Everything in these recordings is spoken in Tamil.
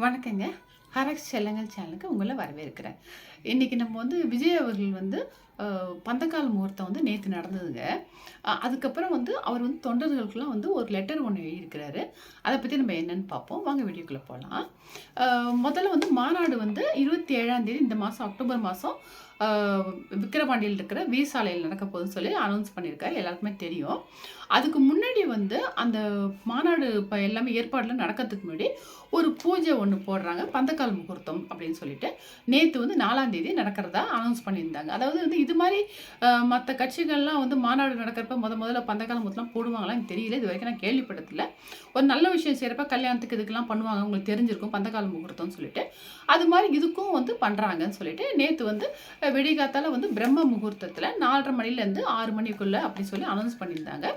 வணக்கங்க. ஹரக்ஸ் செல்லங்கள் சேனலுக்கு உங்களை வரவேற்கிறேன். இன்றைக்கி நம்ம வந்து விஜய் அவர்கள் வந்து பந்தக்கால் முகூர்த்தம் வந்து நேற்று நடந்ததுங்க. அதுக்கப்புறம் வந்து அவர் வந்து தொண்டர்களுக்கெல்லாம் வந்து ஒரு லெட்டர் ஒன்று எழுதியிருக்கிறாரு. அதை பற்றி நம்ம என்னென்னு பார்ப்போம். வாங்க வீடியோக்குள்ளே போகலாம் முதல்ல வந்து மாநாடு வந்து இருபத்தி ஏழாம் தேதி இந்த மாதம் அக்டோபர் மாதம் விக்கிரவாண்டியில் இருக்கிற வீசாலையில் நடக்க போகுதுன்னு சொல்லி அனௌன்ஸ் பண்ணியிருக்காரு. எல்லாருக்குமே தெரியும். அதுக்கு முன்னாடி வந்து அந்த மாநாடு இப்போ எல்லாமே ஏற்பாடுலாம் நடக்கிறதுக்கு முன்னாடி ஒரு பூஜை ஒன்று போடுறாங்க. பந்தக்கால் முகூர்த்தம் அப்படின்னு சொல்லிட்டு. நேற்று வந்து நாலாம் தேதி நடக்கிறதா அனௌன்ஸ் பண்ணியிருந்தாங்க. அதாவது வந்து இது மாதிரி மற்ற கட்சிகள்லாம் வந்து மாநாடு நடக்கிறப்ப முத முதல்ல பந்தக்கால் முகூர்த்தம்லாம் போடுவாங்களான்னு தெரியல. இது வரைக்கும் நான் கேள்விப்பட்டதில்ல. ஒரு நல்ல விஷயம் செய்கிறப்ப கல்யாணத்துக்கு இதுக்கெல்லாம் பண்ணுவாங்க. உங்களுக்கு தெரிஞ்சிருக்கும் பந்தக்கால் முகூர்த்தம்னு சொல்லிட்டு. அது மாதிரி இதுக்கும் வந்து பண்ணுறாங்கன்னு சொல்லிட்டு நேற்று வந்து வெடிகாத்தால் வந்து பிரம்ம முகூர்த்தத்தில் நாலரை மணிலேருந்து ஆறு மணிக்குள்ளே அப்படின்னு சொல்லி அனௌன்ஸ் பண்ணியிருந்தாங்க.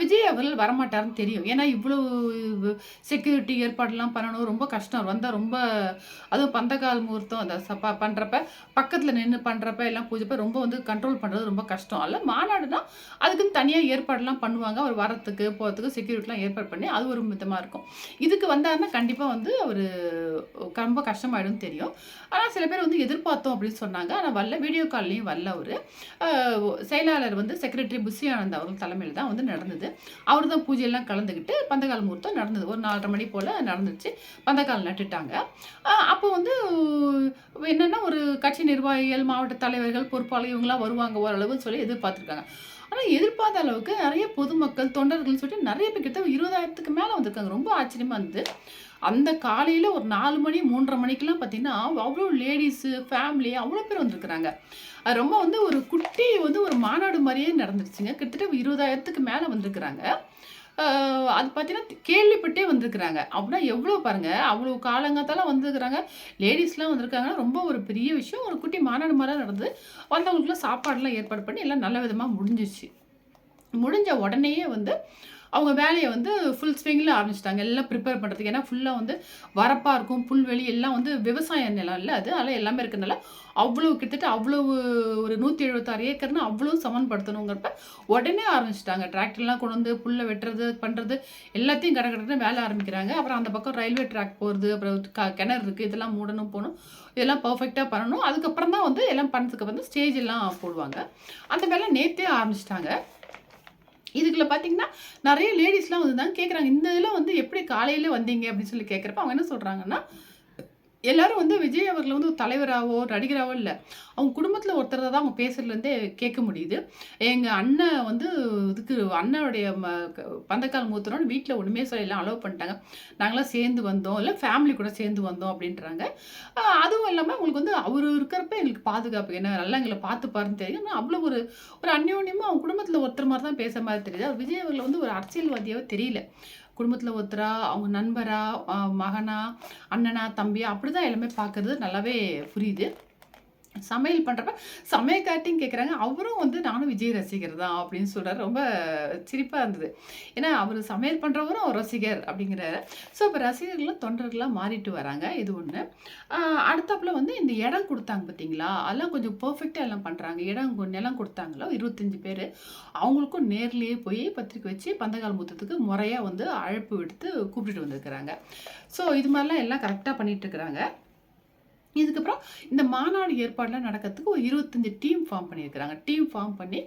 விஜய் அவர்கள் வரமாட்டார்னு தெரியும். ஏன்னா இவ்வளோ செக்யூரிட்டி ஏற்பாடுலாம் பண்ணணும் ரொம்ப கஷ்டம். வந்தால் ரொம்ப அதுவும் பந்தகால் முகூர்த்தம் அந்த சப்பா பண்ணுறப்ப பக்கத்தில் நின்று பண்ணுறப்ப எல்லாம் பூஜைப்ப ரொம்ப வந்து கண்ட்ரோல் பண்ணுறது ரொம்ப கஷ்டம். அல்ல மாநாடுனா அதுக்குன்னு தனியாக ஏற்பாடுலாம் பண்ணுவாங்க. அவர் வரத்துக்கு போகிறதுக்கு செக்யூரிட்டிலாம் ஏற்பாடு பண்ணி அது ஒரு விதமாக இருக்கும். இதுக்கு வந்தாருன்னா கண்டிப்பாக வந்து அவர் ரொம்ப கஷ்டமாயிடும் தெரியும். ஆனால் சில பேர் வந்து எதிர்பார்த்தோம் அப்படின்னு சொன்னாங்க. ஆனால் வரல. வீடியோ கால்லையும் வரல அவர். செயலாளர் வந்து செக்ரட்டரி புஷி ஆனந்த் அவர்கள் தலைமையில் தான் வந்து நடந்தது. அவர் தான் பூஜையெல்லாம் கலந்துக்கிட்டு பந்தகால் முகூர்த்தம் நடந்தது. ஒரு நாலரை மணி போல் நடந்துச்சு. பந்தக்கால் நட்டுட்டாங்க. அப்போ வந்து என்னென்னா ஒரு கட்சி நிர்வாகிகள் மாவட்ட தலைவர்கள் பொறுப்பாளர் இவங்களாம் வருவாங்க ஓரளவுன்னு சொல்லி எதிர்பார்த்துருக்காங்க. ஆனால் எதிர்பார்த்த அளவுக்கு நிறைய பொதுமக்கள் தொண்டர்கள்னு சொல்லிட்டு நிறைய பேர் கிட்ட இருபதாயிரத்துக்கு மேலே வந்திருக்காங்க. ரொம்ப ஆச்சரியமாக இருந்தது. அந்த காலையில் ஒரு நாலு மணி மூன்றரை மணிக்கெலாம் பார்த்தீங்கன்னா அவ்வளோ லேடிஸு ஃபேமிலி அவ்வளோ பேர் வந்திருக்கிறாங்க. அது ரொம்ப வந்து ஒரு குட்டி மாதிரியே நடந்துருச்சுங்க. கிட்டத்தட்ட இருபதாயிரத்துக்கு மேலே வந்திருக்கிறாங்க. அது பார்த்தீங்கன்னா கேள்விப்பட்டே வந்திருக்கிறாங்க. அப்படின்னா எவ்வளோ பாருங்க அவ்வளோ காலங்கத்தால் வந்திருக்கிறாங்க. லேடிஸ்லாம் வந்திருக்காங்கன்னா ரொம்ப ஒரு பெரிய விஷயம். ஒரு குட்டி மாநாடு மாதிரி நடந்து வந்தவங்களுக்குலாம் சாப்பாடெலாம் ஏற்பாடு பண்ணி எல்லாம் நல்ல விதமாக முடிஞ்சிச்சு. முடிஞ்ச உடனேயே வந்து அவங்க வேலையை வந்து ஃபுல் ஸ்விங்கில் ஆரம்பிச்சிட்டாங்க. எல்லாம் ப்ரிப்பேர் பண்ணுறதுக்கு ஏன்னா ஃபுல்லாக வந்து வரப்பாக இருக்கும் புல்வெளி எல்லாம் வந்து விவசாய நிலம் இல்லை அது. அதெல்லாம் எல்லாமே இருக்கிறதுனால அவ்வளோ கிட்டத்தட்ட அவ்வளவு ஒரு நூற்றி எழுபத்தாறு ஏக்கர்னு அவ்வளோ சமன்படுத்தணுங்கிறப்ப உடனே ஆரம்பிச்சிட்டாங்க. டிராக்டர்லாம் கொண்டு வந்து புல்லை வெட்டுறது பண்ணுறது எல்லாத்தையும் கடை கடன்னு வேலை ஆரம்பிக்கிறாங்க. அப்புறம் அந்த பக்கம் ரயில்வே ட்ராக் போகிறது அப்புறம் க கிணறு இருக்குது இதெல்லாம் மூடணும் போகணும். இதெல்லாம் பர்ஃபெக்டாக பண்ணணும். அதுக்கப்புறம் தான் வந்து எல்லாம் பண்ணதுக்கு வந்து ஸ்டேஜ் எல்லாம் போடுவாங்க. அந்த வேலை நேற்றே ஆரம்பிச்சிட்டாங்க. இதுக்குள்ள பார்த்தீங்கன்னா நிறைய லேடிஸ்லாம் வந்து தான் கேட்குறாங்க இந்த இதில் வந்து எப்படி காலையில் வந்தீங்க அப்படின்னு சொல்லி கேட்குறப்ப அவங்க என்ன சொல்கிறாங்கன்னா எல்லாரும் வந்து விஜய் அவர்கள் வந்து ஒரு தலைவராகவோ நடிகராகவோ இல்லை. அவங்க குடும்பத்தில் ஒருத்தர் தான் அவங்க பேசுறதுலேருந்தே கேட்க முடியுது. எங்கள் அண்ணன் வந்து இதுக்கு அண்ணனுடைய ம பந்தக்கால் மூத்தரோட வீட்டில் ஒன்றுமே சொல்லலாம் எல்லாம் அலோவ் பண்ணிட்டாங்க. நாங்களாம் சேர்ந்து வந்தோம். இல்லை ஃபேமிலி கூட சேர்ந்து வந்தோம் அப்படின்றாங்க. அதுவும் இல்லாமல் அவங்களுக்கு வந்து அவர் இருக்கிறப்ப எங்களுக்கு பாதுகாப்பு. என்ன நல்லா எங்களை பார்த்து பாருன்னு தெரியும் ஆனால் அவ்வளோ ஒரு ஒரு அந்யோன்யமாக அவங்க குடும்பத்தில் ஒருத்தர் மாதிரி தான் பேசுகிற மாதிரி தெரியுது. அவர் விஜய் அவர்கள் வந்து ஒரு அரசியல்வாதியாகவே தெரியல. குடும்பத்தில் ஒருத்தரா அவங்க நண்பரா மகனா அண்ணனா தம்பியா அப்படி தான் எல்லாமே பார்க்கறது நல்லாவே புரியுது. சமையல் பண்ணுறப்ப சமையக்காட்டியும் கேட்குறாங்க அவரும் வந்து நானும் விஜய் ரசிகர் தான் அப்படின்னு சொல்கிறார் ரொம்ப சிரிப்பாக இருந்தது. ஏன்னா அவர் சமையல் பண்ணுறவரும் ரசிகர் அப்படிங்கிறாரு. ஸோ இப்போ ரசிகர்கள்லாம் தொண்டர்களாக மாறிட்டு வராங்க. இது ஒன்று அடுத்தாப்புல வந்து இந்த இடம் கொடுத்தாங்க பார்த்தீங்களா அதெல்லாம் கொஞ்சம் பர்ஃபெக்டாக எல்லாம் பண்ணுறாங்க இடம் நிலம் கொடுத்தாங்களோ? இருபத்தஞ்சி பேர். அவங்களுக்கும் நேர்லேயே போய் பத்திரிக்கை வச்சு பந்தகால் முத்தத்துக்கு முறையாக வந்து அழைப்பு விடுத்து கூப்பிட்டுட்டு வந்திருக்கிறாங்க. ஸோ இது மாதிரிலாம் எல்லாம் கரெக்டாக பண்ணிகிட்டு இருக்கிறாங்க. இதுக்கப்புறம் இந்த மாநாடு ஏற்பாடுலாம் நடக்கிறதுக்கு ஒரு இருபத்தஞ்சி டீம் ஃபார்ம் பண்ணியிருக்கிறாங்க. டீம் ஃபார்ம் பண்ணி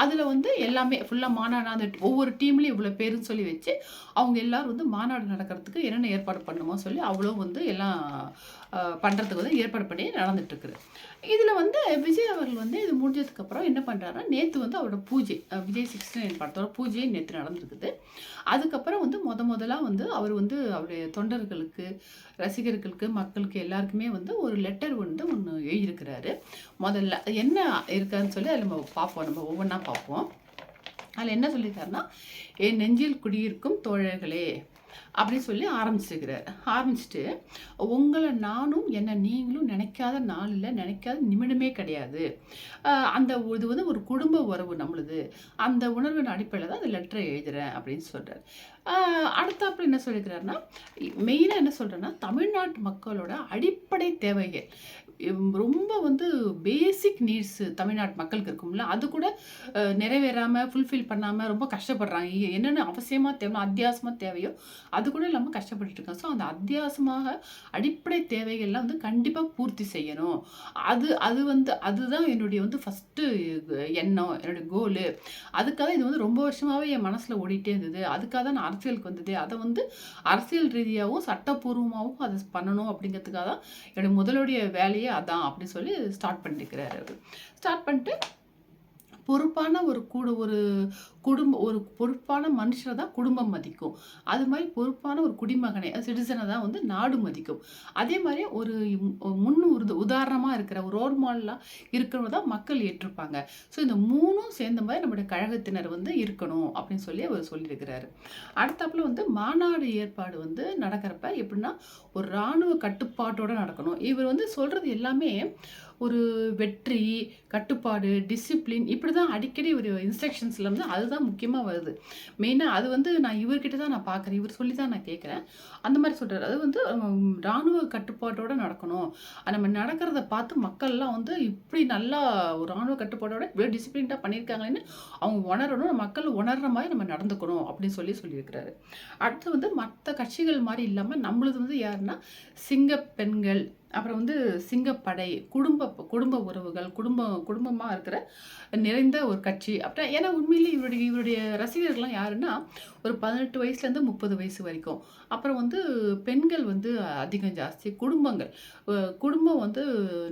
அதில் வந்து எல்லாமே ஃபுல்லாக மாநாடு அந்த ஒவ்வொரு டீம்லேயும் இவ்வளோ பேருன்னு சொல்லி வச்சு அவங்க எல்லாரும் வந்து மாநாடு நடக்கிறதுக்கு என்னென்ன ஏற்பாடு பண்ணணுமோ சொல்லி அவ்வளோ வந்து எல்லாம் பண்ணுறதுக்கு வந்து ஏற்பாடு பண்ணி நடந்துட்டுருக்குது. இதில் வந்து விஜய் அவர்கள் வந்து இது முடிஞ்சதுக்கப்புறம் என்ன பண்ணுறாருன்னா நேற்று வந்து அவரோட பூஜை விஜய் சிக்ஸ்டி நைன் படத்தோட பூஜை நேற்று நடந்திருக்குது. அதுக்கப்புறம் வந்து முத முதலாக வந்து அவர் வந்து அவருடைய தொண்டர்களுக்கு ரசிகர்களுக்கு மக்களுக்கு எல்லாருக்குமே வந்து ஒரு லெட்டர் வந்து ஒன்று எழுதியிருக்கிறாரு. முதல்ல என்ன இருக்கான்னு சொல்லி அதில் நம்ம பார்ப்போம். நம்ம ஒவ்வொன்றா பார்ப்போம். அதில் என்ன சொல்லியிருக்காருன்னா என் நெஞ்சில் குடியிருக்கும் தோழர்களே அப்படின்னு சொல்லி ஆரம்பிச்சிருக்கிறார். ஆரம்பிச்சுட்டு உங்களை நானும் என்னை நீங்களும் நினைக்காத நாளில் நினைக்காத நிமிடமே கிடையாது. அந்த இது வந்து ஒரு குடும்ப உறவு நம்மளுது. அந்த உணர்வின் அடிப்படையில் தான் அந்த லெட்டரை எழுதுறேன் அப்படின்னு சொல்கிறார் அடுத்தாப்புல என்ன சொல்லிக்கிறாருன்னா மெயினாக என்ன சொல்கிறேன்னா தமிழ்நாட்டு மக்களோட அடிப்படை தேவைகள். ரொம்ப வந்து பேசிக் நீட்ஸ் தமிழ்நாட்டு மக்களுக்கு இருக்கும்ல, அது கூட நிறைவேறாமல் ஃபுல்ஃபில் பண்ணாமல் ரொம்ப கஷ்டப்படுறாங்க. என்னென்ன அவசியமாக தேவ அத்தியாவசியமா தேவையோ, அது கூட இல்லாமல் கஷ்டப்பட்டுட்டு ஸோ அந்த அத்தியாவசியமாக அடிப்படை தேவைகள்லாம் வந்து கண்டிப்பாக பூர்த்தி செய்யணும். அது அது வந்து அதுதான் என்னுடைய வந்து ஃபஸ்ட்டு எண்ணம், என்னுடைய கோலு. அதுக்காக இது வந்து ரொம்ப வருஷமாகவே என் மனசில் ஓடிட்டே இருந்தது. அதுக்காக தான் நான் அரசியலுக்கு வந்தது அதை வந்து அரசியல் ரீதியாகவும் சட்டப்பூர்வமாகவும் அதை பண்ணணும் அப்படிங்கிறதுக்காக தான் என்னுடைய முதலுடைய வேலையை அதான் அப்படின்னு சொல்லி ஸ்டார்ட் பண்ணியிருக்கிறாரு ஸ்டார்ட் பண்ணிட்டு பொறுப்பான ஒரு கூட ஒரு குடும்ப ஒரு பொறுப்பான மனுஷனை தான் குடும்பம் மதிக்கும். அது மாதிரி பொறுப்பான ஒரு குடிமகனை சிட்டிசனை தான் வந்து நாடு மதிக்கும். அதே மாதிரி ஒரு முன் உருது உதாரணமாக இருக்கிற ஒரு ரோல் மாடலாக இருக்கிறவங்க தான் மக்கள் ஏற்றுப்பாங்க. ஸோ இந்த மூணும் சேர்ந்த மாதிரி நம்முடைய கழகத்தினர் வந்து இருக்கணும் அப்படின்னு சொல்லி அவர் சொல்லியிருக்கிறாரு. அடுத்தாப்புல வந்து மாநாடு ஏற்பாடு வந்து நடக்கிறப்ப எப்படின்னா, ஒரு ராணுவ கட்டுப்பாட்டோடு நடக்கணும். இவர் வந்து சொல்கிறது எல்லாமே ஒரு வெற்றி, கட்டுப்பாடு, டிசிப்ளின் இப்படி தான் அடிக்கடி ஒரு இன்ஸ்ட்ரக்ஷன்ஸில் வந்து தான் முக்கியமாக வருது. மெயினாக அது வந்து நான் இவர்கிட்ட தான் நான் பார்க்குறேன். இவர் சொல்லி தான் நான் கேட்குறேன் அந்த மாதிரி சொல்கிறார் அது வந்து இராணுவ ராணுவ நடக்கணும். நம்ம நடக்கிறத பார்த்து மக்கள்லாம் வந்து இப்படி நல்லா ஒரு ராணுவ கட்டுப்பாட்டோட இவ்வளோ டிசிப்ளின்டாக பண்ணியிருக்காங்களேன்னு அவங்க உணரணும். மக்கள் உணர்ற மாதிரி நம்ம நடந்துக்கணும் அப்படின்னு சொல்லி சொல்லியிருக்கிறாரு. அடுத்து வந்து மற்ற கட்சிகள் மாதிரி இல்லாமல் நம்மளுது வந்து யாருன்னா, சிங்க பெண்கள், அப்புறம் வந்து சிங்கப்படை, குடும்ப குடும்ப உறவுகள், குடும்பம் குடும்பமா இருக்கிற நிறைந்த ஒரு கட்சி. அப்புறம் ஏன்னா உண்மையிலேயே இவருடைய இவருடைய ரசிகர்கள்லாம் யாருன்னா, ஒரு 18 வயசுலேருந்து 30 வயசு வரைக்கும். அப்புறம் வந்து பெண்கள் வந்து அதிகம் ஜாஸ்தி. குடும்பங்கள் குடும்பம் வந்து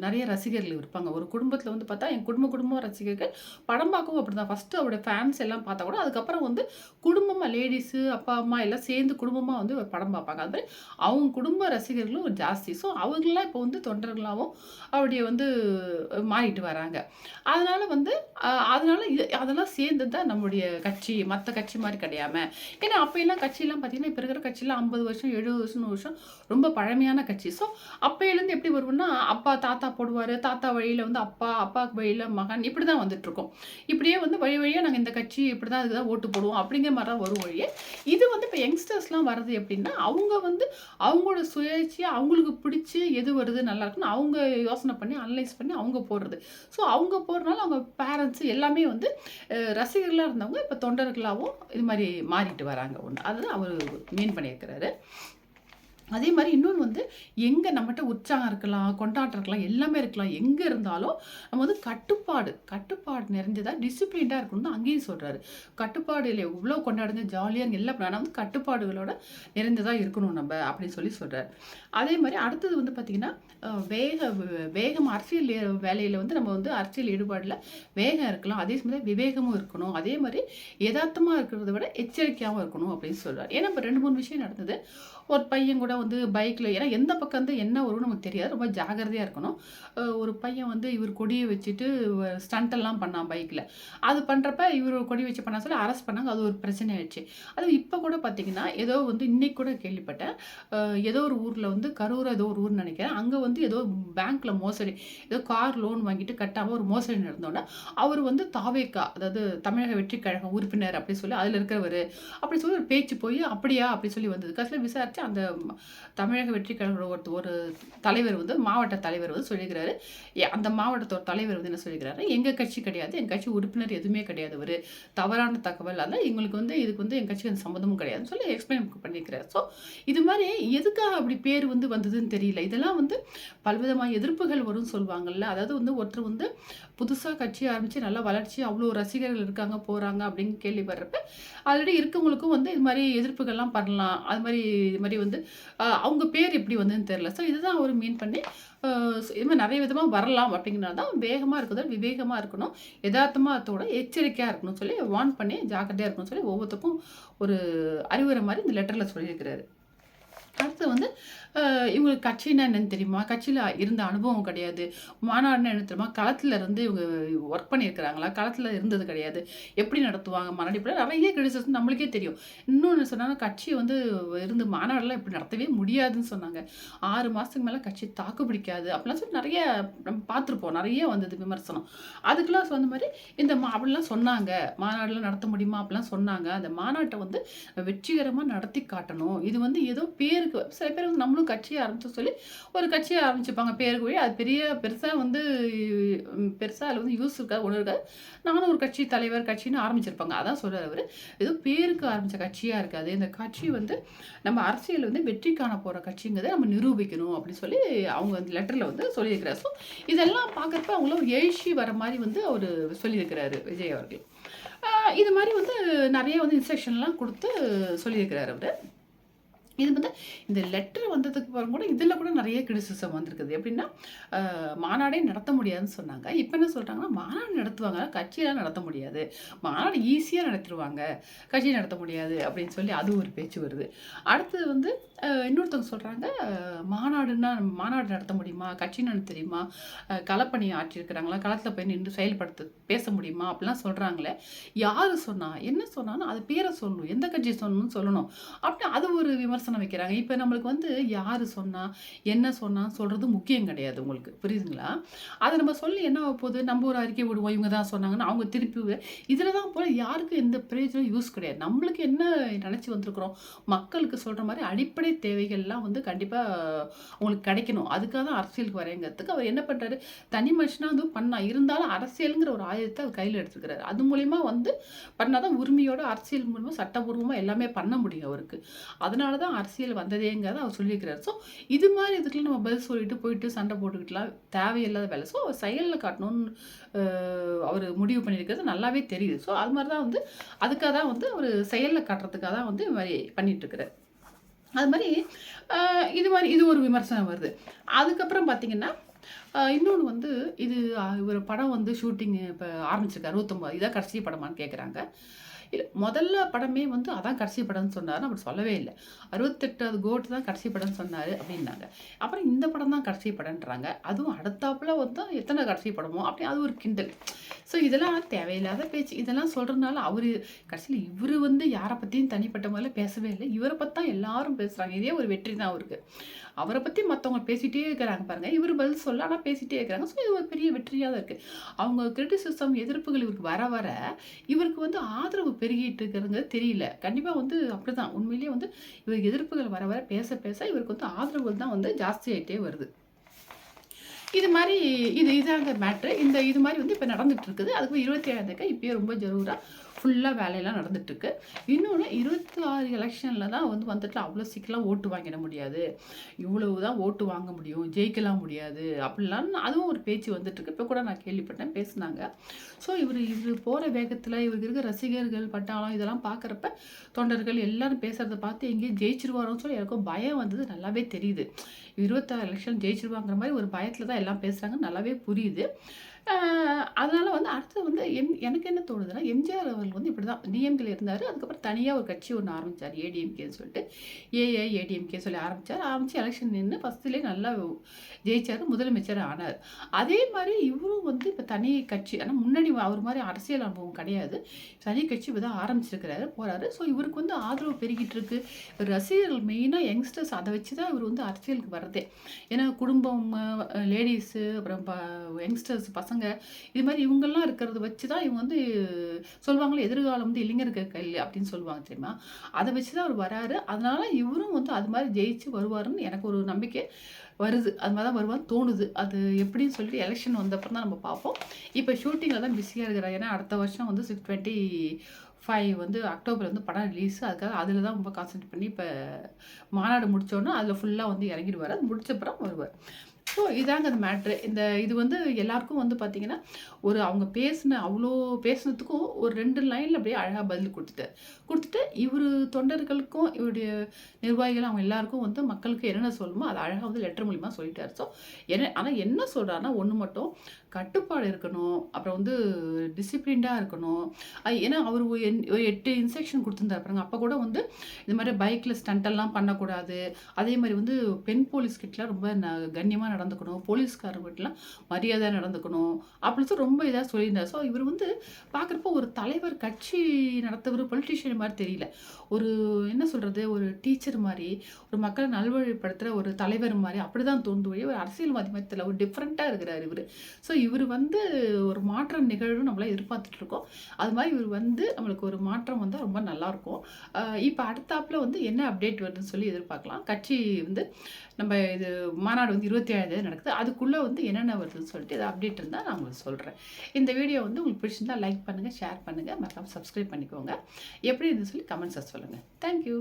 நிறைய ரசிகர்கள் இருப்பாங்க. ஒரு குடும்பத்தில் வந்து பார்த்தா, என் குடும்ப குடும்பம் ரசிகர்கள். படம் பார்க்கவும் அப்படிதான். ஃபஸ்ட்டு அவருடைய ஃபேன்ஸ் எல்லாம் பார்த்தா கூட, அதுக்கப்புறம் வந்து குடும்பமாக லேடிஸு அப்பா, அம்மா எல்லாம் சேர்ந்து குடும்பமாக வந்து படம் பார்ப்பாங்க. அது மாதிரி அவங்க குடும்ப ரசிகர்களும் ஜாஸ்தி. ஸோ அவங்களாம் இப்போ வந்து தொண்டர்களாகவும் அவருடைய வந்து மாறிட்டு வராங்க. அதனால் வந்து அதனால் இது அதெல்லாம் சேர்ந்து தான் நம்முடைய கட்சி. மற்ற கட்சி மாதிரி கிடையாம. ஏன்னா அப்பயெல்லாம் கட்சியெல்லாம் பார்த்தீங்கன்னா, இப்போ இருக்கிற கட்சியெல்லாம் 50 வருஷம், 70 வருஷம், வருஷம் ரொம்ப பழமையான கட்சி. ஸோ அப்போயிலேருந்து எப்படி வருவோம்னா அப்பா தாத்தா போடுவார். தாத்தா வழியில் வந்து அப்பா, அப்பா வழியில் மகன் இப்படி தான் வந்துட்டுருக்கோம். இப்படியே வந்து வழி வழியாக நாங்கள் இந்த கட்சி இப்படி தான் இதுக்கு தான் ஓட்டு போடுவோம் அப்படிங்கிற மாதிரி தான் வரும் வழியே. இது வந்து இப்போ யங்ஸ்டர்ஸ்லாம் வர்றது எப்படின்னா, அவங்க வந்து அவங்களோட சுயேட்சியாக அவங்களுக்கு பிடிச்சி எது வருது நல்லாருக்குன்னு அவங்க யோசனை பண்ணி, அனலைஸ் பண்ணி அவங்க போடுறது. ஸோ அவங்க போடுறனால அவங்க பேரண்ட்ஸ் எல்லாமே வந்து ரசிகர்களாக இருந்தவங்க இப்போ தொண்டர்களாகவும் இது மாதிரி மாறிட்டு வராங்க. ஒன்று அதுதான் அவர் மீன் பண்ணியிருக்கிறார். പറയുന്നത് அதே மாதிரி இன்னொன்று வந்து, எங்கே நம்மகிட்ட உற்சாகம் இருக்கலாம், கொண்டாட்டம் இருக்கலாம், எல்லாமே இருக்கலாம். எங்கே இருந்தாலும் நம்ம வந்து கட்டுப்பாடு கட்டுப்பாடு நிறைஞ்சதாக டிசிப்ளின்டாக இருக்கணும்னு அங்கேயும் சொல்கிறாரு கட்டுப்பாடு இல்லை இவ்வளோ கொண்டாடுங்க, ஜாலியாக எல்லாம் ஆனா வந்து கட்டுப்பாடுகளோட நிறைஞ்சதாக இருக்கணும் நம்ம அப்படின்னு சொல்லி சொல்கிறார் அதே மாதிரி அடுத்தது வந்து பார்த்திங்கன்னா வேக வேகம் அரசியல் வேலையில் வந்து நம்ம வந்து அரசியல் ஈடுபாடில் வேகம் இருக்கலாம். அதே சமயத்தில் விவேகமும் இருக்கணும். அதே மாதிரி யதார்த்தமாக இருக்கிறத விட எச்சரிக்கையாகவும் இருக்கணும் அப்படின்னு சொல்கிறார் ஏன்னா இப்போ ரெண்டு மூணு விஷயம் நடந்தது. ஒரு பையன் கூட வந்து பைக்கில் ஏன்னா எந்த பக்கம் வந்து என்ன வரும்னு நமக்கு தெரியாது. ரொம்ப ஜாகிரதையாக இருக்கணும். ஒரு பையன் வந்து இவர் கொடியை வச்சுட்டு ஸ்டண்ட்டெல்லாம் பண்ணான் பைக்கில் அது பண்ணுறப்ப இவர் கொடி வச்சு பண்ண சொல்லி அரெஸ்ட் பண்ணாங்க. அது ஒரு பிரச்சனை ஆயிடுச்சு. அது இப்போ கூட பார்த்தீங்கன்னா, ஏதோ வந்து இன்னைக்கு கூட கேள்விப்பட்டேன். ஏதோ ஒரு ஊரில் வந்து கரூர் ஏதோ ஒரு ஊர்னு நினைக்கிறேன் அங்கே வந்து ஏதோ பேங்க்கில் மோசடி. ஏதோ கார் லோன் வாங்கிட்டு கட்டாமல் ஒரு மோசடி நடந்தோனே, அவர் வந்து தாவேக்கா அதாவது தமிழக வெற்றி கழகம் உறுப்பினர் அப்படி சொல்லி அதில் இருக்கிறவர் அப்படி சொல்லி ஒரு பேச்சு போய் அப்படியா அப்படி சொல்லி வந்தது. கடைசியில் விசாரிச்சு அந்த தமிழக வெற்றிக் கழக ஒரு ஒரு தலைவர் வந்து மாவட்ட தலைவர் வந்து சொல்லிக்கிறாரு அந்த மாவட்டத்தோட தலைவர் வந்து என்ன சொல்லிக்கிறாரு எங்கள் கட்சி கிடையாது. எங்கள் கட்சி உறுப்பினர் எதுவுமே கிடையாது ஒரு தவறான தகவல். அதனால் எங்களுக்கு வந்து இதுக்கு வந்து எங்கள் கட்சிக்கு அந்த சம்மந்தமும் கிடையாதுன்னு சொல்லி எக்ஸ்பிளைன் பண்ணிக்கிறார் ஸோ இது மாதிரி எதுக்காக அப்படி பேர் வந்து வந்ததுன்னு தெரியல. இதெல்லாம் வந்து பல்விதமான எதிர்ப்புகள் வரும்னு சொல்லுவாங்கல்ல. அதாவது வந்து ஒருத்தர் வந்து புதுசாக கட்சி ஆரம்பித்து நல்லா வளர்ச்சி அவ்வளோ ரசிகர்கள் இருக்காங்க, போகிறாங்க அப்படின்னு கேள்விப்படுறப்ப, ஆல்ரெடி இருக்கவங்களுக்கும் வந்து இது மாதிரி எதிர்ப்புகள்லாம் பண்ணலாம். அது மாதிரி இது மாதிரி வந்து அவங்க பேர் எப்படி வந்ததுன்னு தெரியல. ஸோ இதுதான் அவர் மீன் பண்ணி இதுமாதிரி இது விதமாக வரலாம் அப்படிங்கிறனால தான் வேகமாக இருக்கிறதோட விவேகமாக விவேகமா இருக்கணும். எதார்த்தமாத்தோட எச்சரிக்கையாக இருக்கணும்னு சொல்லி வார்ன் பண்ணி ஜாக்கிரதையாக இருக்கணும்னு சொல்லி ஒவ்வொருத்தருக்கும் ஒரு அறிவுரை மாதிரி இந்த லெட்டரில் சொல்லியிருக்கிறாரு. அடுத்து வந்து இவங்களுக்கு கட்சின்னா என்னன்னு தெரியுமா? கட்சியில் இருந்த அனுபவம் கிடையாது. மாநாடுன்னா என்ன தெரியுமா? களத்தில் இருந்து இவங்க ஒர்க் பண்ணியிருக்கிறாங்களா? களத்தில் இருந்தது கிடையாது. எப்படி நடத்துவாங்க மாநாடு இப்படி நிறைய கிரிட்டிசிசம் நம்மளுக்கே தெரியும். இன்னொன்று சொன்னாங்க கட்சி வந்து இருந்து மாநாடுலாம் இப்படி நடத்தவே முடியாதுன்னு சொன்னாங்க. ஆறு மாதத்துக்கு மேலே கட்சி தாக்கு பிடிக்காது. அப்படிலாம் சொல்லி நிறைய நம்ம பார்த்துருப்போம். நிறைய வந்தது விமர்சனம். அதுக்கெல்லாம் சொன்ன மாதிரி இந்த மா அப்படிலாம் சொன்னாங்க. மாநாடுலாம் நடத்த முடியுமா? அப்படிலாம் சொன்னாங்க. அந்த மாநாட்டை வந்து வெற்றிகரமாக நடத்தி காட்டணும். இது வந்து ஏதோ பேருக்கு சில பேர் வந்து நம்மளும் கட்சியை ஆரம்பிச்சு சொல்லி ஒரு கட்சியை ஆரம்பிச்சுப்பாங்க. பேருக்கு போய் அது பெரிய பெருசாக வந்து பெருசாக அதில் வந்து யூஸ் இருக்காது ஒன்று இருக்காது. நானும் ஒரு கட்சி தலைவர் கட்சின்னு ஆரம்பிச்சிருப்பாங்க. அதான் சொல்கிறார் அவர். ஏதோ பேருக்கு ஆரம்பித்த கட்சியாக இருக்காது. இந்த கட்சி வந்து நம்ம அரசியல் வந்து வெற்றி காண போகிற கட்சிங்கிறத நம்ம நிரூபிக்கணும் அப்படின்னு சொல்லி அவங்க அந்த லெட்டரில் வந்து சொல்லியிருக்கிறார். ஸோ இதெல்லாம் பார்க்குறப்ப அவங்கள ஒரு எழுச்சி வர மாதிரி வந்து அவர் சொல்லியிருக்கிறாரு விஜய் அவர்கள். இது மாதிரி வந்து நிறைய வந்து இன்ஸ்ட்ரக்ஷன்லாம் கொடுத்து சொல்லியிருக்கிறார் அவர். இது வந்து இந்த லெட்டர் வந்ததுக்கு பிறகு கூட இதில் கூட நிறைய கிரிட்டிசிசம் வந்திருக்குது. எப்படின்னா மாநாடே நடத்த முடியாதுன்னு சொன்னாங்க. இப்போ என்ன சொல்கிறாங்கன்னா மாநாடு நடத்துவாங்க கட்சியெல்லாம் நடத்த முடியாது. மாநாடு ஈஸியாக நடத்திடுவாங்க கட்சி நடத்த முடியாது அப்படின்னு சொல்லி அது ஒரு பேச்சு வருது. அடுத்தது வந்து இன்னொருத்தவங்க சொல்கிறாங்க மாநாடுன்னா மாநாடு நடத்த முடியுமா? கட்சி நடத்த தெரியுமா? களப்பணி ஆற்றிருக்கிறாங்களா களத்தில் போய் நின்று செயல்படுத்த பேச முடியுமா? அப்படிலாம் சொல்கிறாங்களே யார் சொன்னால் என்ன சொன்னாலும் அது பேரை சொல்லணும். எந்த கட்சி சொல்லணும்னு சொல்லணும். அப்படி அது ஒரு விமர்சனம் வைக்கிறாங்க. இப்போ நம்மளுக்கு வந்து யார் சொன்னால் என்ன சொன்னால் சொல்கிறது முக்கியம் கிடையாது உங்களுக்கு. புரியுதுங்களா? அதை நம்ம சொல்லி என்ன ஆக போகுது? நம்ம ஒரு அறிக்கை விடுவோம் இவங்க தான் சொன்னாங்கன்னு அவங்க திருப்பி இதில் தான் போல யாருக்கும் எந்த பிரயோஜனம் யூஸ் கிடையாது. நம்மளுக்கு என்ன நினச்சி வந்திருக்கிறோம்? மக்களுக்கு சொல்கிற மாதிரி அடிப்படை தேவைகள்லாம் வந்து கண்டிப்பாக உங்களுக்கு கிடைக்கணும். அதுக்காக தான் அரசியலுக்கு வரேங்கிறதுக்கு அவர் என்ன பண்ணுறாரு தனி மனுஷனாக வந்து பண்ணா இருந்தாலும் அரசியலுங்கிற ஒரு ஆயுதத்தை அவர் கையில் எடுத்துக்கிறாரு. அது மூலிமா வந்து பண்ணால் தான் உரிமையோட அரசியல் மூலமாக சட்டபூர்வமாக எல்லாமே பண்ண முடியும் அவருக்கு. அதனால தான் அரசியல் வந்ததேங்கிறத அவர் சொல்லியிருக்கிறார். ஸோ இது மாதிரி இதுக்குலாம் நம்ம பதில் சொல்லிட்டு போயிட்டு சண்டை போட்டுக்கிட்டுலாம் தேவையில்லாத வேலை. ஸோ அவர் செயலில் காட்டணும்னு அவர் முடிவு பண்ணியிருக்கிறது நல்லாவே தெரியுது. ஸோ அது மாதிரி தான் வந்து அதுக்காக தான் வந்து அவர் செயலில் காட்டுறதுக்காக தான் வந்து இது மாதிரி பண்ணிகிட்ருக்கிறார் அது மாதிரி இது மாதிரி இது ஒரு விமர்சனம் வருது. அதுக்கப்புறம் பார்த்தீங்கன்னா இன்னொன்று வந்து இது ஒரு படம் வந்து ஷூட்டிங் இப்போ ஆரம்பிச்சிருக்கு அறுபத்தொம்பது இதான் கடைசி படமான்னு கேட்குறாங்க இல்லை முதல்ல படமே வந்து அதான் கடைசி படம்னு சொன்னார் அப்படி சொல்லவே இல்லை. அறுபத்தெட்டாவது கோட்டு தான் கடைசி படம்னு சொன்னார் அப்படின்னாங்க. அப்புறம் இந்த படம் தான் கடைசி படம்ன்றாங்க. அதுவும் அடுத்தாப்புல வந்து எத்தனை கடைசி படமோ அப்படி அது ஒரு கிண்டல். ஸோ இதெல்லாம் தேவையில்லாத பேச்சு. இதெல்லாம் சொல்கிறதுனால அவர் கடைசியில் இவர் வந்து யாரை பற்றியும் தனிப்பட்ட முறையில் பேசவே இல்லை. இவரை பற்றி தான் எல்லாரும் பேசுகிறாங்க இதே ஒரு வெற்றி தான் அவருக்கு. அவரை பற்றி மற்றவங்க பேசிகிட்டே இருக்கிறாங்க பாருங்கள் இவர் பதில் சொல்ல ஆனால் பேசிகிட்டே இருக்கிறாங்க. ஸோ இது ஒரு பெரிய வெற்றியாக தான் இருக்குது அவங்க கிரிட்டிசிசம் எதிர்ப்புகள் இவருக்கு வர வர இவருக்கு வந்து ஆதரவு பெருகிட்டு இருக்கிறதுங்கிறது தெரியல. கண்டிப்பாக வந்து அப்படி தான் உண்மையிலேயே வந்து இவருக்கு எதிர்ப்புகள் வர வர பேச பேச இவருக்கு வந்து ஆதரவுகள் தான் வந்து ஜாஸ்தியாகிட்டே வருது. இது மாதிரி இது இதாங்க மேட்ரு இந்த இது மாதிரி வந்து இப்போ நடந்துகிட்ருக்குது இருக்குது. அதுக்கு இருபத்தி ஏழாம் தேக்கா இப்போயே ரொம்ப ஜரூராக ஃபுல்லாக வேலையெல்லாம் நடந்துட்டுருக்கு. இன்னொன்று இருபத்தி ஆறு எலெக்ஷனில் தான் வந்து வந்துட்டு அவ்வளோ சீக்கிரம் ஓட்டு வாங்கிட முடியாது. இவ்வளவு தான் ஓட்டு வாங்க முடியும் ஜெயிக்கலாம் முடியாது அப்படிலாம் அதுவும் ஒரு பேச்சு வந்துட்டுருக்கு. இப்போ கூட நான் கேள்விப்பட்டேன் பேசுனாங்க. ஸோ இவர் இவர் போகிற வேகத்தில் இவருக்கு இருக்க ரசிகர்கள் பட்டாளம் இதெல்லாம் பார்க்குறப்ப தொண்டர்கள் எல்லாரும் பேசுகிறத பார்த்து எங்கேயும் ஜெயிச்சிருவாரோன்னு சொல்லி எனக்கும் பயம் வந்தது. நல்லாவே தெரியுது. இருபத்தாறு எலெக்ஷன் ஜெயிச்சிருவாங்கிற மாதிரி ஒரு பயத்தில் தான் எல்லாம் பேசுகிறாங்க நல்லாவே புரியுது. அதனால் வந்து அடுத்து வந்து என் எனக்கு என்ன தோணுதுன்னா எம்ஜிஆர் அவர்கள் வந்து இப்படி தான் டிஎம்கேல இருந்தார். அதுக்கப்புறம் தனியாக ஒரு கட்சி ஒன்று ஆரம்பித்தார் ஏடிஎம்கேன்னு சொல்லிட்டு. ஏஏ ஏடிஎம்கே சொல்லி ஆரம்பித்தார் ஆரம்பித்து எலெக்ஷன் நின்று ஃபஸ்ட்டுலேயே நல்லா ஜெயிச்சார் முதலமைச்சர் ஆனார். அதே மாதிரி இவரும் வந்து இப்போ தனி கட்சி ஆனால் முன்னாடி அவர் மாதிரி அரசியல் அனுபவம் கிடையாது. தனி கட்சி இப்போ தான் ஆரம்பிச்சிருக்கிறாரு போகிறாரு ஸோ இவருக்கு வந்து ஆதரவு பெருகிட்டு இருக்கு. ரசிகர்கள் மெயினாக யங்ஸ்டர்ஸ் அதை வச்சு தான் இவர் வந்து அரசியலுக்கு வர்றதே. ஏன்னா குடும்பம் லேடிஸு அப்புறம் ப யங்ஸ்டர்ஸ் பசங்க இது மாதிரி இவங்கெல்லாம் இருக்கிறத வச்சு தான் இவங்க வந்து சொல்லுவாங்களே எதிர்காலம் வந்து இளைஞருக்கு கல் அப்படின்னு சொல்லுவாங்க தெரியுமா? அதை வச்சு தான் அவர் வராரு. அதனால இவரும் வந்து அது மாதிரி ஜெயிச்சு வருவாருன்னு எனக்கு ஒரு நம்பிக்கை வருது. அது மாதிரி தான் வருவான்னு தோணுது. அது எப்படின்னு சொல்லிட்டு எலெக்ஷன் வந்தப்பறம் தான் நம்ம பார்ப்போம். இப்போ ஷூட்டிங்கில் தான் பிஸியாக இருக்கிறார். ஏன்னா அடுத்த வருஷம் வந்து சிக்ஸ் டுவெண்ட்டி ஃபைவ் வந்து அக்டோபர் வந்து படம் ரிலீஸ் அதுக்காக அதில் தான் ரொம்ப கான்சென்ட்ரேட் பண்ணி இப்போ மாநாடு முடித்தோன்னே அதில் ஃபுல்லாக வந்து இறங்கிடுவார். அது முடிச்சப்புறம் வருவார். ஸோ இதாங்க அந்த மேட்ரு இந்த இது வந்து எல்லாருக்கும் வந்து பார்த்தீங்கன்னா ஒரு அவங்க பேசின அவ்வளோ பேசுனதுக்கும் ஒரு ரெண்டு லைனில் அப்படியே அழகாக பதில் கொடுத்துட்டார் கொடுத்துட்டு இவர் தொண்டர்களுக்கும் இவருடைய நிர்வாகிகள் அவங்க எல்லாருக்கும் வந்து மக்களுக்கு என்னென்ன சொல்லணுமோ அதை அழகாக வந்து லெட்டர் மூலிமா சொல்லிட்டார். ஸோ என்ன ஆனால் என்ன சொல்கிறாருன்னா ஒன்று மட்டும் கட்டுப்பாடு இருக்கணும் அப்புறம் வந்து டிசிப்ளின்டாக இருக்கணும். ஏன்னா அவர் ஒரு என்- ஒரு எட்டு இன்ஸ்ட்ரக்ஷன் கொடுத்துருந்தாரு பாருங்க. அப்போ கூட வந்து இந்த மாதிரி பைக்கில் ஸ்டண்டெல்லாம் பண்ணக்கூடாது. அதே மாதிரி வந்து பெண் போலீஸ் கிட்டலாம் ரொம்ப ந கண்ணியமாக நடந்துக்கணும். போலீஸ்காரங்கிட்டலாம் மரியாதையாக நடந்துக்கணும். அப்படின்னு சொல்லி ரொம்ப இதாக சொல்லியிருந்தார். ஸோ இவர் வந்து பார்க்குறப்போ ஒரு தலைவர் கட்சி நடத்தவர் பொலிட்டிஷியன் மாதிரி தெரியல. ஒரு என்ன சொல்கிறது ஒரு டீச்சர் மாதிரி ஒரு மக்களை நல்வழிப்படுத்துகிற ஒரு தலைவர் மாதிரி அப்படி தான் தோன்று ஒரு அரசியல்வாதி மாதிரி தெரியல. ஒரு டிஃப்ரெண்ட்டாக இருக்கிறார் இவர். ஸோ இவர் வந்து ஒரு மாற்றம் நிகழும் நம்மளாம் எதிர்பார்த்துட்டு இருக்கோம் அது மாதிரி இவர் வந்து நம்மளுக்கு ஒரு மாற்றம் வந்தால் ரொம்ப நல்லாயிருக்கும் இப்போ அடுத்தாப்பில் வந்து என்ன அப்டேட் வருதுன்னு சொல்லி எதிர்பார்க்கலாம். கட்சி வந்து நம்ம இது மாநாடு வந்து இருபத்தி ஏழாந்தேதி நடக்குது. அதுக்குள்ளே வந்து என்னென்ன வருதுன்னு சொல்லிட்டு இது அப்டேட் இருந்தால் நான் உங்களுக்கு சொல்கிறேன் இந்த வீடியோ வந்து உங்களுக்கு பிடிச்சிருந்தால் லைக் பண்ணுங்கள் ஷேர் பண்ணுங்கள் மறக்காமல் சப்ஸ்கிரைப் பண்ணிக்கோங்க. எப்படி இருந்து சொல்லி கமெண்ட்ஸை சொல்லுங்கள் தேங்க்யூ